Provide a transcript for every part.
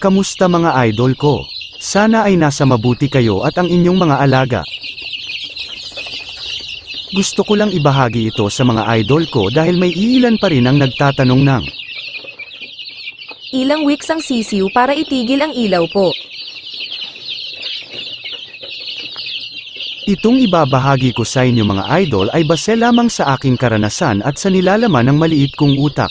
Kamusta mga idol ko? Sana ay nasa mabuti kayo at ang inyong mga alaga. Gusto ko lang ibahagi ito sa mga idol ko dahil may iilan pa rin ang nagtatanong ng Ilang weeks ang sisiw para itigil ang ilaw po. Itong ibabahagi ko sa inyo mga idol ay base lamang sa aking karanasan at sa nilalaman ng maliit kong utak.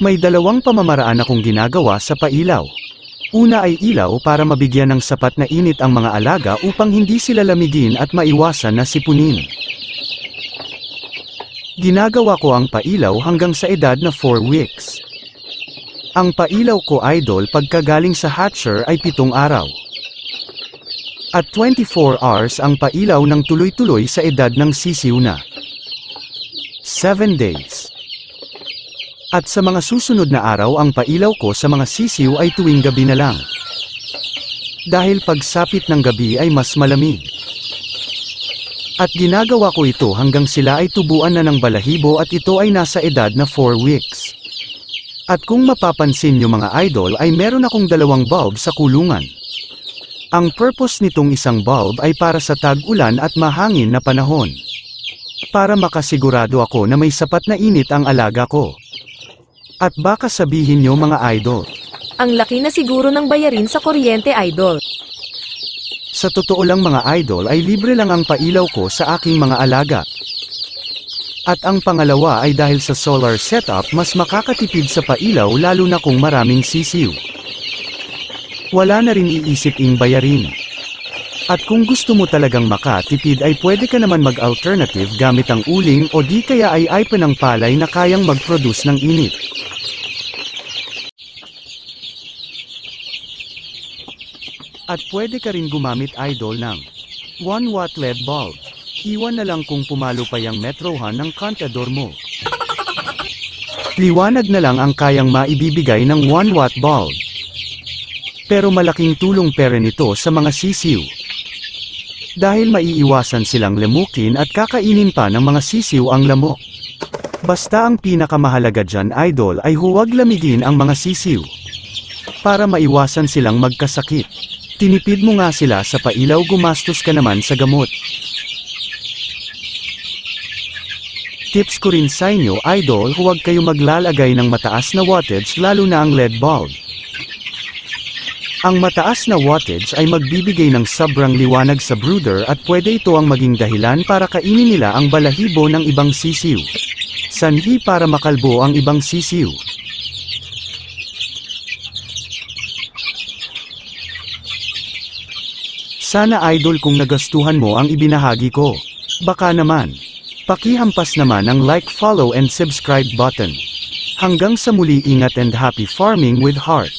May dalawang pamamaraan akong ginagawa sa pailaw. Una ay ilaw para mabigyan ng sapat na init ang mga alaga upang hindi sila lamigin at maiwasan na sipunin. Ginagawa ko ang pailaw hanggang sa edad na 4 weeks. Ang pailaw ko idol pagkagaling sa hatcher ay pitong araw. At 24 hours ang pailaw ng tuloy-tuloy sa edad ng sisiw na 7 days. At sa mga susunod na araw ang pailaw ko sa mga sisiw ay tuwing gabi na lang. Dahil pagsapit ng gabi ay mas malamig. At ginagawa ko ito hanggang sila ay tubuan na ng balahibo at ito ay nasa edad na 4 weeks. At kung mapapansin nyo mga idol ay meron akong dalawang bulb sa kulungan. Ang purpose nitong isang bulb ay para sa tag-ulan at mahangin na panahon. Para makasigurado ako na may sapat na init ang alaga ko. At baka sabihin nyo mga idol, Ang laki na siguro ng bayarin sa kuryente idol. sa totoo lang mga idol ay libre lang ang pailaw ko sa aking mga alaga. At ang pangalawa ay dahil sa solar setup mas makakatipid sa pailaw lalo na kung maraming sisiw. Wala na rin iisip ing bayarin. At kung gusto mo talagang makatipid ay pwede ka naman mag-alternative gamit ang uling o di kaya ay iPhone ng palay na kayang mag-produce ng init. At pwede ka rin gumamit idol ng 1 watt LED bulb. Iwan na lang kung pumalo pa yung metrohan ng kantador mo. Liwanag na lang ang kayang maibibigay ng 1 watt bulb. Pero malaking tulong pera nito sa mga sisiw. Dahil maiiwasan silang lemukin at kakainin pa ng mga sisiw ang lamok. Basta ang pinakamahalaga dyan idol ay huwag lamigin ang mga sisiw. Para maiwasan silang magkasakit. Tinipid mo nga sila sa pailaw gumastos ka naman sa gamot. Tips ko rin sa inyo idol huwag kayo maglalagay ng mataas na wattage lalo na ang LED bulb. Ang mataas na wattage ay magbibigay ng sobrang liwanag sa brooder at pwede ito ang maging dahilan para kainin nila ang balahibo ng ibang sisiw. Sanhi para makalbo ang ibang sisiw. Sana idol kung nagastuhan mo ang ibinahagi ko. Baka naman. Pakihampas naman ang like, follow and subscribe button. Hanggang sa muli ingat and happy farming with heart.